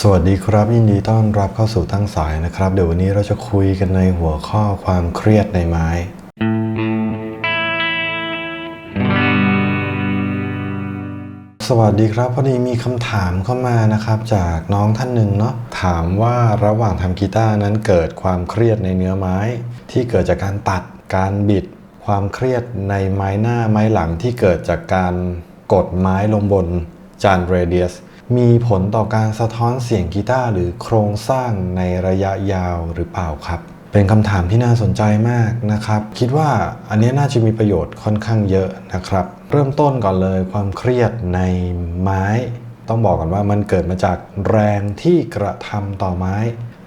สวัสดีครับ ยินดีต้อนรับเข้าสู่ตั้งสายนะครับ เดี๋ยววันนี้เราจะคุยกันในหัวข้อความเครียดในไม้ สวัสดีครับพอดีมีคำถามเข้ามานะครับ จากน้องท่านหนึ่งเนาะถามว่าระหว่างทำกีตาร์นั้นเกิดความเครียดในเนื้อไม้ ที่เกิดจากการตัดการบิด ความเครียดในไม้หน้าไม้หลังที่เกิดจากการกดไม้ลงบนจานเรเดียส มีผลต่อการสะท้อนเสียงกีตาร์หรือโครงสร้างในระยะยาวหรือเปล่าครับ เป็นคำถามที่น่าสนใจมากนะครับ คิดว่าอันนี้น่าจะมีประโยชน์ค่อนข้างเยอะนะครับ เริ่มต้นก่อนเลยความเครียดในไม้ ต้องบอกก่อนว่ามันเกิดมาจากแรงที่กระทำต่อไม้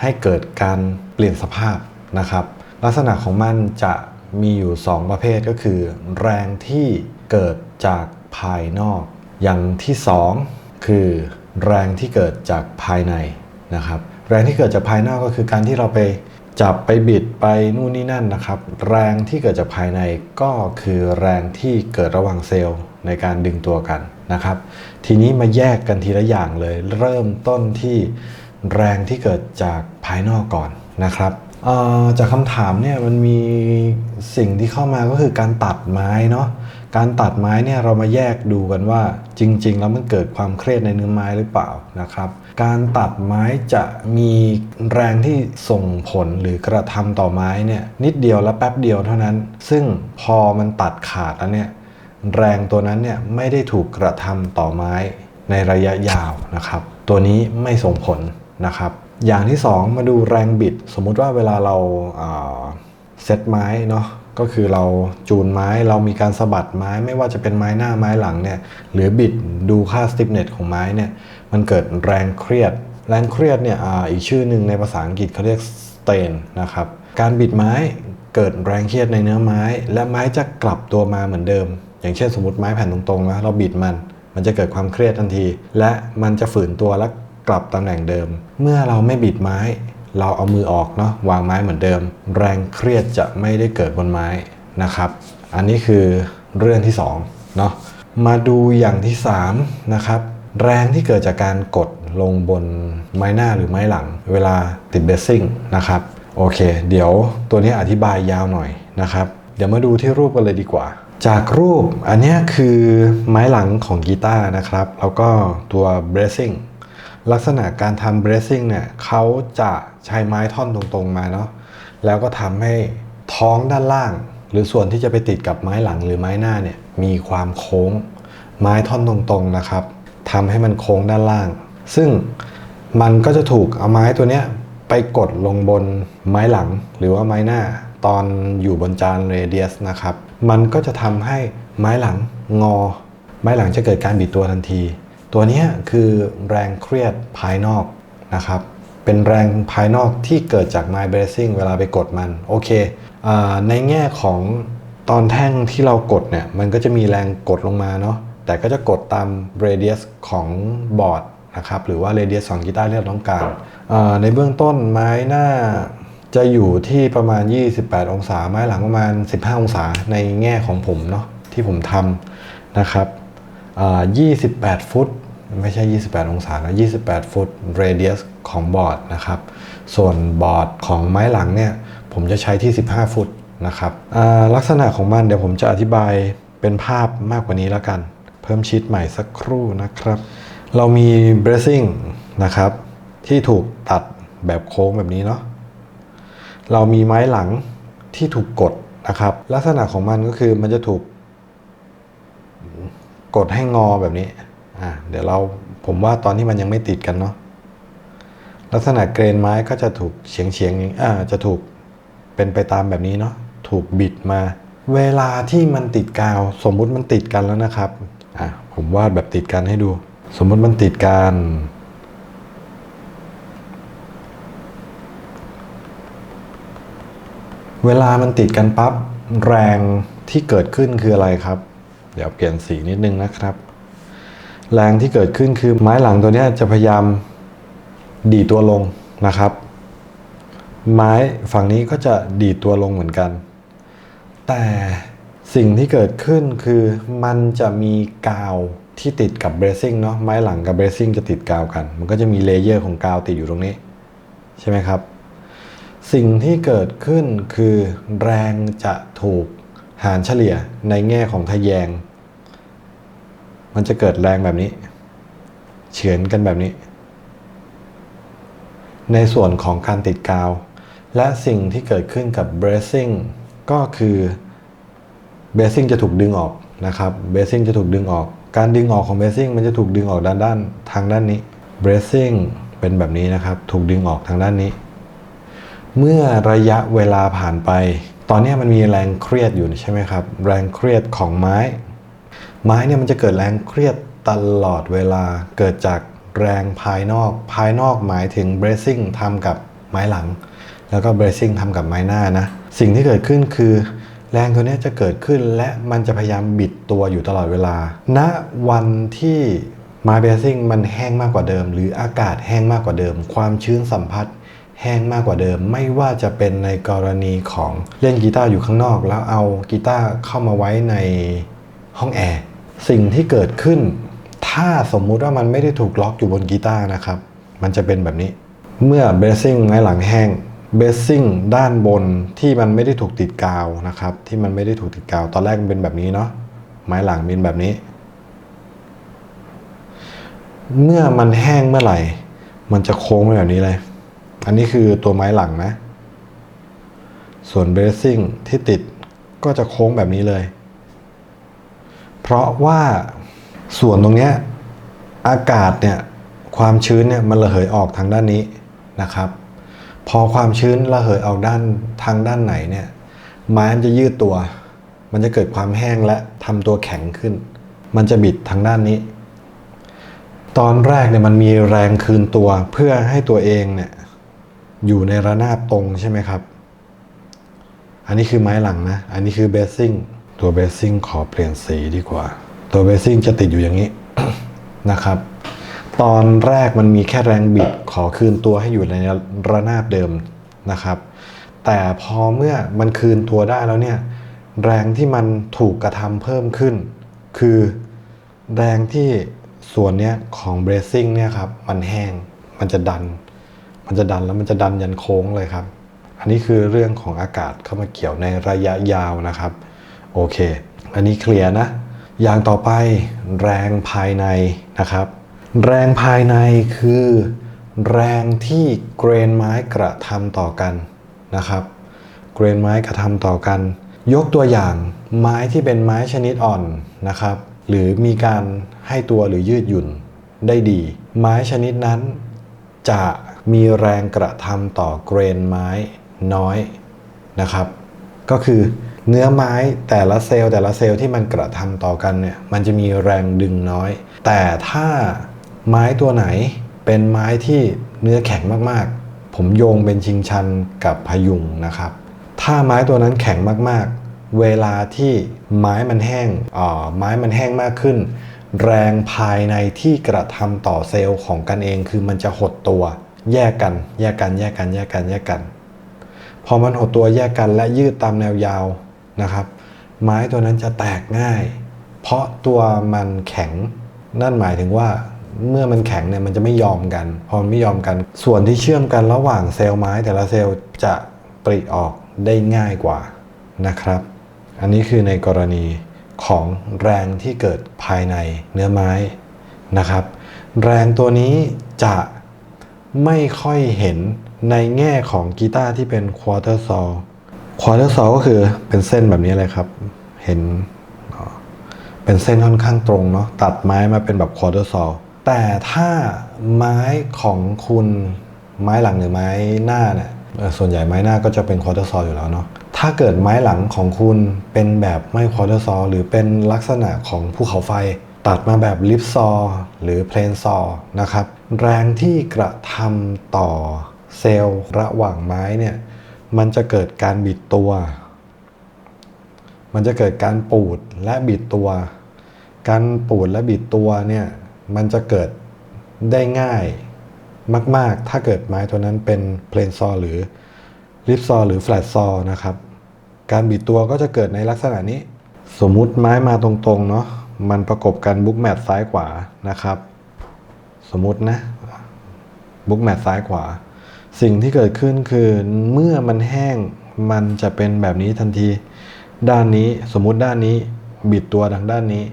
ให้เกิดการเปลี่ยนสภาพนะครับ ลักษณะของมันจะมีอยู่ 2 ประเภทก็คือ แรงที่เกิดจากภายนอก อย่างที่ 2 คือแรงที่เกิดจากภายในนะครับ แรงที่เกิดจากภายนอกก็คือการที่เราไปจับไปบิดไปนู่นนี่นั่นนะครับ แรงที่เกิดจากภายในก็คือแรงที่เกิดระหว่างเซลล์ในการดึงตัวกันนะครับ ทีนี้มาแยกกันทีละอย่างเลย เริ่มต้นที่แรงที่เกิดจากภายนอกก่อนนะครับจากคำถามเนี่ยมันมีสิ่งที่เข้ามาก็คือการตัดไม้เนาะ การตัดไม้เนี่ยเรามาแยกดูกันว่าจริง ๆ แล้วมันเกิดความเครียดในเนื้อไม้หรือเปล่านะครับ การตัดไม้จะมีแรงที่ส่งผลหรือกระทำต่อไม้เนี่ยนิดเดียวและแป๊บเดียวเท่านั้น ซึ่งพอมันตัดขาดแล้วเนี่ยแรงตัวนั้นเนี่ยไม่ได้ถูกกระทำต่อไม้ในระยะยาวนะครับ ตัวนี้ไม่ส่งผลนะครับ อย่างที่สองมาดูแรงบิด สมมุติว่าเวลาเราอ่าเซตไม้เนาะ ก็คือเราจูนไม้เรามีการสะบัดไม้ไม่ว่าจะเป็นไม้หน้าไม้หลังเนี่ยหรือบิดดูค่า stiffness ของไม้เนี่ยมันเกิดแรงเครียด แรงเครียดเนี่ยออีกชื่อหนึ่งในภาษาอังกฤษเขาเรียก strain นะครับการบิดไม้เกิดแรงเครียดในเนื้อไม้ และไม้จะกลับตัวมาเหมือนเดิม อย่างเช่นสมมติไม้แผ่นตรงๆนะเราบิดมัน มันจะเกิดความเครียดทันที และมันจะฝืนตัวและกลับตำแหน่งเดิม เมื่อเราไม่บิดไม้ เราเอามือออกเนาะวางไม้เหมือนเดิม แรงเครียดจะไม่ได้เกิดบนไม้นะครับ อันนี้คือเรื่องที่2เนาะมาดูอย่างที่3นะครับแรงที่เกิดจากการกดลงบนไม้หน้าหรือไม้หลัง เวลาติดเบสซิ่งนะครับโอเค เดี๋ยวตัวนี้อธิบายยาวหน่อยนะครับ เดี๋ยวมาดูที่รูปกันเลยดีกว่า จากรูปอันนี้คือไม้หลังของกีตาร์นะครับ แล้วก็ตัว bracing ลักษณะการทำ bracing เนี่ยเขาจะใช้ไม้ท่อนตรงๆมาเนาะแล้วก็ทำให้ท้องด้านล่าง หรือส่วนที่จะไปติดกับไม้หลังหรือไม้หน้าเนี่ยมีความโค้ง ไม้ท่อนตรงๆนะครับทำให้มันโค้งด้านล่าง ซึ่งมันก็จะถูกเอาไม้ตัวเนี้ยไปกดลงบนไม้หลังหรือว่าไม้หน้าตอนอยู่บนจานเรเดียสนะครับ มันก็จะทำให้ไม้หลังงอ ไม้หลังจะเกิดการบิดตัวทันที ตัวนี้คือแรงเครียดภายนอกนะครับ เป็นแรงภายนอกที่เกิดจากไม้เบรซิ่งเวลาไปกดมัน โอเคอในแง่ของตอนแท่งที่เรากดเนี่ย มันก็จะมีแรงกดลงมาเนาะ แต่ก็จะกดตามเรเดียสของบอร์ดนะครับ หรือว่าเรเดียสของกีตาร์ที่เราต้องการ ในเบื้องต้นไม้หน้าจะอยู่ที่ประมาณ 28 องศา ไม้หลังประมาณ 15 องศาในแง่ของผมเนาะที่ผมทำนะครับ 28 ฟุต ไม่ใช่ 28 องศานะ 28 ฟุต radius ของบอร์ดนะครับ ส่วนบอร์ดของไม้หลังเนี่ย ผมจะใช้ที่ 15 ฟุตนะครับลักษณะของมันเดี๋ยวผมจะอธิบายเป็นภาพมากกว่านี้แล้วกัน เพิ่มชีตใหม่สักครู่นะครับ เรามี bracing นะครับ ที่ถูกตัดแบบโค้งแบบนี้เนาะ เรามีไม้หลังที่ถูกกดนะครับ ลักษณะของมันก็คือมันจะถูก กดให้งอแบบนี้อ่าเดี๋ยวเราผมว่าตอนที่มันยังไม่ติดกันเนาะลักษณะเกรนไม้ก็จะถูกเฉียงเฉียงอ่าจะถูกเป็นไปตามแบบนี้เนาะถูกบิดมา เวลาที่มันติดกาว สมมุติมันติดกันแล้วนะครับอะผมวาดแบบติดกันให้ดู สมมุติมันติดกันเวลามันติดกันปั๊บแรงที่เกิดขึ้นคืออะไรครับ เดี๋ยวเปลี่ยนสีนิดนึงนะครับ แรงที่เกิดขึ้นคือไม้หลังตัวนี้จะพยายามดีตัวลงนะครับ ไม้ฝั่งนี้ก็จะดีตัวลงเหมือนกัน แต่สิ่งที่เกิดขึ้นคือมันจะมีกาวที่ติดกับเบรซิ่งเนาะไม้หลังกับเบรซิ่งจะติดกาวกัน มันก็จะมีเลเยอร์ของกาวติดอยู่ตรงนี้ ใช่ไหมครับ สิ่งที่เกิดขึ้นคือแรงจะถูก หารเฉลี่ยในแง่ของทะแยง มันจะเกิดแรงแบบนี้ เฉือนกันแบบนี้ ในส่วนของการติดกาว และสิ่งที่เกิดขึ้นกับ bracing ก็คือ bracing จะถูกดึงออกนะครับ bracing จะถูกดึงออก การดึงออกของ bracing มันจะถูกดึงออกด้านด้านทางด้านนี้ bracing เป็นแบบนี้นะครับ ถูกดึงออกทางด้านนี้ เมื่อระยะเวลาผ่านไป ตอนนี้มันมีแรงเครียดอยู่ใช่ไหมครับ แรงเครียดของไม้ ไม้เนี่ยมันจะเกิดแรงเครียดตลอดเวลาเกิดจากแรงภายนอก ภายนอกหมายถึง bracing ทำกับไม้หลัง แล้วก็ bracing ทำกับไม้หน้านะ สิ่งที่เกิดขึ้นคือ แรงตัวนี้จะเกิดขึ้นและมันจะพยายามบิดตัวอยู่ตลอดเวลาณวันที่ไม้ bracing มันแห้งมากกว่าเดิม หรืออากาศแห้งมากกว่าเดิม ความชื้นสัมผัส แห้งมากกว่าเดิม ไม่ว่าจะเป็นในกรณีของเล่นกีตาร์อยู่ข้างนอก แล้วเอากีตาร์เข้ามาไว้ในห้องแอร์สิ่งที่เกิดขึ้น ถ้าสมมุติว่ามันไม่ได้ถูกล็อกอยู่บนกีตาร์นะครับ มันจะเป็นแบบนี้ เมื่อเบสซิ่งไม้หลังแห้งเบสซิ่งด้านบนที่มันไม่ได้ถูกติดกาวนะครับ ที่มันไม่ได้ถูกติดกาว ตอนแรกมันเป็นแบบนี้เนาะไม้หลังเป็นแบบนี้ เมื่อมันแห้งเมื่อไหร่ มันจะโค้งไปแบบนี้เลย อันนี้คือตัวไม้หลังนะ ส่วนเบรซิ่งที่ติดก็จะโค้งแบบนี้เลย เพราะว่าส่วนตรงนี้อากาศเนี่ยความชื้นเนี่ยมันระเหยออกทางด้านนี้นะครับ พอความชื้นระเหยออกด้านทางด้านไหนเนี่ยไม้มันจะยืดตัว มันจะเกิดความแห้งและทำตัวแข็งขึ้น มันจะบิดทางด้านนี้ ตอนแรกเนี่ยมันมีแรงคืนตัวเพื่อให้ตัวเองเนี่ย อยู่ในระนาบตรงใช่ไหมครับ อันนี้คือไม้หลังนะ อันนี้คือเบสซิ่ง ตัวเบสซิ่งขอเปลี่ยนสีดีกว่า ตัวเบสซิ่งจะติดอยู่อย่างนี้นะครับ ตอนแรกมันมีแค่แรงบิดขอคืนตัวให้อยู่ในระนาบเดิมนะครับ แต่พอเมื่อมันคืนตัวได้แล้วเนี่ย แรงที่มันถูกกระทำเพิ่มขึ้น คือแรงที่ส่วนเนี้ยของเบรซิ่งเนี่ยครับ มันแห้ง มันจะดัน มันจะดันแล้วมันจะดันยันโค้งเลยครับ อันนี้คือเรื่องของอากาศเข้ามาเกี่ยวในระยะยาวนะครับ โอเค อันนี้เคลียร์นะ อย่างต่อไปแรงภายในนะครับ แรงภายในคือ แรงที่เกรนไม้กระทำต่อกันนะครับ เกรนไม้กระทำต่อกัน ยกตัวอย่างไม้ที่เป็นไม้ชนิดอ่อนนะครับ หรือมีการให้ตัวหรือยืดหยุ่นได้ดี ไม้ชนิดนั้นจะ มีแรงกระทำต่อเกรนไม้น้อยนะครับ ก็คือเนื้อไม้แต่ละเซลล์แต่ละเซลล์ที่มันกระทำต่อกันเนี่ยมันจะมีแรงดึงน้อย แต่ถ้าไม้ตัวไหนเป็นไม้ที่เนื้อแข็งมากๆ ผมโยงเป็นชิงชันกับพยุงนะครับ ถ้าไม้ตัวนั้นแข็งมากๆ เวลาที่ไม้มันแห้งอ่าไม้มันแห้งมากขึ้น แรงภายในที่กระทำต่อเซลล์ของกันเองคือมันจะหดตัว แยกกัน แยกกัน แยกกัน แยกกัน แยกกัน พอมันหดตัวแยกกันและยืดตามแนวยาวนะครับ ไม้ตัวนั้นจะแตกง่าย เพราะตัวมันแข็ง นั่นหมายถึงว่าเมื่อมันแข็งเนี่ยมันจะไม่ยอมกัน พอมันไม่ยอมกัน ส่วนที่เชื่อมกันระหว่างเซลล์ไม้แต่ละเซลล์จะปริออกได้ง่ายกว่านะครับ อันนี้คือในกรณีของแรงที่เกิดภายในเนื้อไม้นะครับ แรงตัวนี้จะ ไม่ค่อยเห็นในแง่ของกีตาร์ที่เป็นควอเตอร์ซอลควอเตอร์ซอลก็คือเป็นเส้นแบบนี้เลยครับ เห็นเป็นเส้นค่อนข้างตรงเนาะตัดไม้มาเป็นแบบควอเตอร์ซอลแต่ถ้าไม้ของคุณไม้หลังหรือไม้หน้าเนี่ยส่วนใหญ่ไม้หน้าก็จะเป็นควอเตอร์ซอลอยู่แล้วเนาะถ้าเกิดไม้หลังของคุณเป็นแบบไม่ควอเตอร์ซอลหรือเป็นลักษณะของภูเขาไฟ ตัดมาแบบลิฟซอหรือเพลนซอนะครับ แรงที่กระทำต่อเซลล์ระหว่างไม้เนี่ยมันจะเกิดการบิดตัว มันจะเกิดการปูดและบิดตัว การปูดและบิดตัวเนี่ยมันจะเกิดได้ง่ายมาก ๆ ถ้าเกิดไม้ตัวนั้นเป็นเพลนซอหรือลิฟซอหรือแฟลตซอนะครับ การบิดตัวก็จะเกิดในลักษณะนี้ สมมุติไม้มาตรง ๆ เนาะมันประกบกันบุ๊กแมทซ้ายขวานะครับ สมมตินะบุ๊กแมทซ้ายขวา สิ่งที่เกิดขึ้นคือเมื่อมันแห้งมันจะเป็นแบบนี้ทันที ด้านนี้สมมุติด้านนี้บิดตัวทางด้านนี้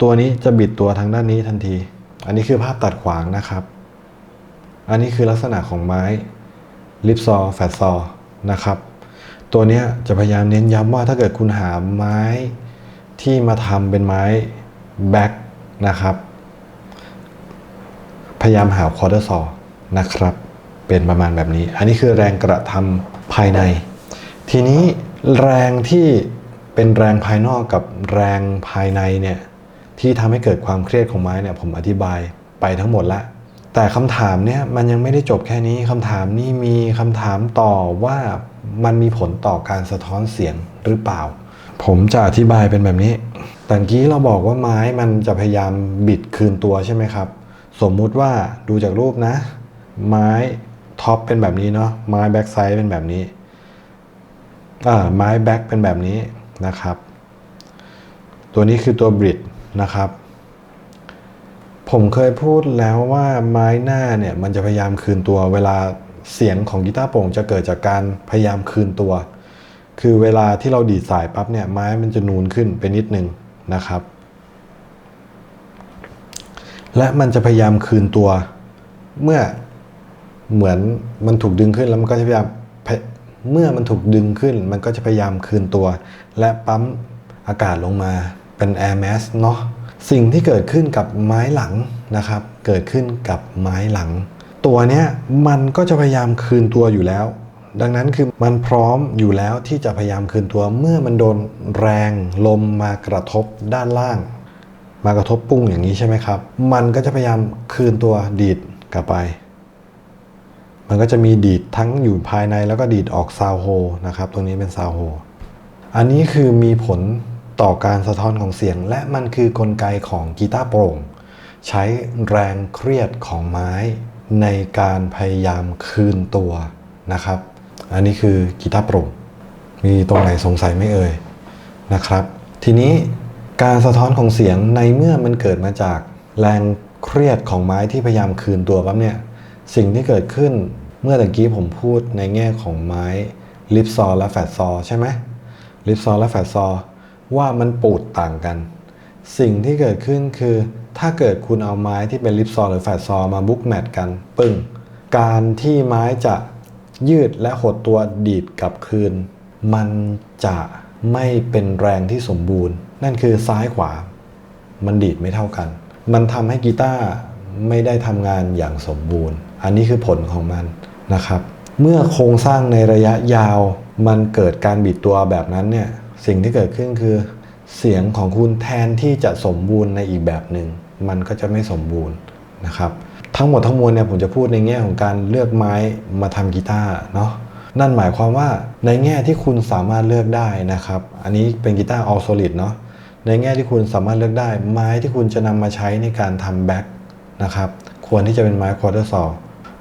ตัวนี้จะบิดตัวทางด้านนี้ทันที อันนี้คือภาพตัดขวางนะครับ อันนี้คือลักษณะของไม้ลิปซอแฟตซอนะครับ ตัวนี้จะพยายามเน้นย้ำว่าถ้าเกิดคุณหาไม้ที่มาทำเป็นไม้แบ็กนะครับ พยายามหาคอเตอร์ซอนะครับ เป็นประมาณแบบนี้ อันนี้คือแรงกระทำภายใน ทีนี้แรงที่เป็นแรงภายนอกกับแรงภายในเนี่ยที่ทำให้เกิดความเครียดของไม้เนี่ยผมอธิบายไปทั้งหมดละแต่คำถามเนี่ยมันยังไม่ได้จบแค่นี้คำถามนี้มีคำถามต่อว่ามันมีผลต่อการสะท้อนเสียงหรือเปล่า ผมจะอธิบายเป็นแบบนี้แต่กี้เราบอกว่าไม้มันจะพยายามบิดคืนตัวใช่ไหมครับ สมมุติว่าดูจากรูปนะ ไม้ท็อปเป็นแบบนี้เนาะไม้แบ็กไซด์เป็นแบบนี้ไม้แบ็กเป็นแบบนี้นะครับ ตัวนี้คือตัวบริดนะครับ ผมเคยพูดแล้วว่าไม้หน้าเนี่ยมันจะพยายามคืนตัวเวลาเสียงของกีตาร์โปร่งจะเกิดจากการพยายามคืนตัว คือเวลาที่เราดีดสายปั๊บเนี่ยไม้มันจะนูนขึ้นไปนิดนึงนะครับ และมันจะพยายามคืนตัว เมื่อเหมือนมันถูกดึงขึ้นแล้วมันก็จะพยายามเมื่อมันถูกดึงขึ้น มันก็จะพยายามคืนตัว และปั๊มอากาศลงมาเป็น air mass เนาะสิ่งที่เกิดขึ้นกับไม้หลังนะครับ เกิดขึ้นกับไม้หลัง ตัวเนี้ยมันก็จะพยายามคืนตัวอยู่แล้ว ดังนั้นคือมันพร้อมอยู่แล้วที่จะพยายามคืนตัว เมื่อมันโดนแรงลมมากระทบด้านล่าง มากระทบปุ้งอย่างนี้ใช่ไหมครับ มันก็จะพยายามคืนตัวดีดกลับไป มันก็จะมีดีดทั้งอยู่ภายในแล้วก็ดีดออกซาวโฮนะครับ ตรงนี้เป็นซาวโฮ อันนี้คือมีผลต่อการสะท้อนของเสียง และมันคือกลไกของกีตาร์โปร่ง ใช้แรงเครียดของไม้ในการพยายามคืนตัวนะครับ อันนี้คือกีตาร์โปร่ง มีตรงไหนสงสัยไม่เอ่ยนะครับ ทีนี้ การสะท้อนของเสียงในเมื่อมันเกิดมาจากแรงเครียดของไม้ที่พยายามคืนตัวปั๊บเนี่ยสิ่งที่เกิดขึ้นเมื่อตะกี้ผมพูดในแง่ของไม้ลิปซอและแฟตซอใช่ไหมลิปซอและแฟตซอว่ามันปูดต่างกัน สิ่งที่เกิดขึ้นคือถ้าเกิดคุณเอาไม้ที่เป็นลิปซอหรือแฟตซอมาบุ๊กแมทกัน ปึ้ง การที่ไม้จะยืดและหดตัวดีดกลับคืน มันจะไม่เป็นแรงที่สมบูรณ์ นั่นคือซ้ายขวา มันดีดไม่เท่ากัน มันทำให้กีตาร์ไม่ได้ทำงานอย่างสมบูรณ์ อันนี้คือผลของมันนะครับ เมื่อโครงสร้างในระยะยาวมันเกิดการบิดตัวแบบนั้นเนี่ย สิ่งที่เกิดขึ้นคือ เสียงของคุณแทนที่จะสมบูรณ์ในอีกแบบหนึ่ง มันก็จะไม่สมบูรณ์นะครับ ทั้งหมดทั้งมวลเนี่ยผมจะพูดในแง่ของการเลือกไม้มาทำกีตาร์เนาะ นั่นหมายความว่าในแง่ที่คุณสามารถเลือกได้นะครับ อันนี้เป็นกีตาร์ all solid เนาะ ในแง่ที่คุณสามารถเลือกได้ ไม้ที่คุณจะนำมาใช้ในการทำแบ็คนะครับควรที่จะเป็นไม้ควอเตอร์ซอ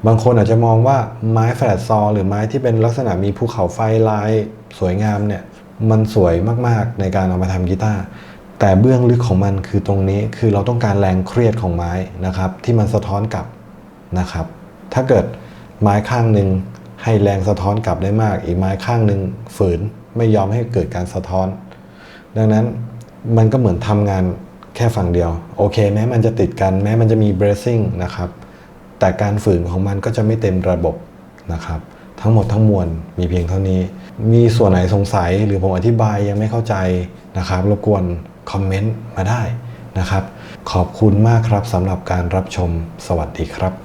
บางคนอาจจะมองว่าไม้แฟลตซอหรือไม้ที่เป็นลักษณะมีภูเขาไฟลายสวยงามเนี่ยมันสวยมากๆในการเอามาทำกีตาร์แต่เบื้องลึกของมันคือตรงนี้คือเราต้องการแรงเครียดของไม้นะครับ ที่มันสะท้อนกลับนะครับ ถ้าเกิดไม้ข้างหนึ่งให้แรงสะท้อนกลับได้มาก อีกไม้ข้างหนึ่งฝืนไม่ยอมให้เกิดการสะท้อน ดังนั้น มันก็เหมือนทำงานแค่ฝั่งเดียว โอเค แม้มันจะติดกัน แม้มันจะมี bracing นะครับ แต่การฝืนของมันก็จะไม่เต็มระบบนะครับ ทั้งหมดทั้งมวลมีเพียงเท่านี้ มีส่วนไหนสงสัยหรือผมอธิบายยังไม่เข้าใจนะครับรบกวนคอมเมนต์มาได้นะครับ ขอบคุณมากครับสำหรับการรับชมสวัสดีครับ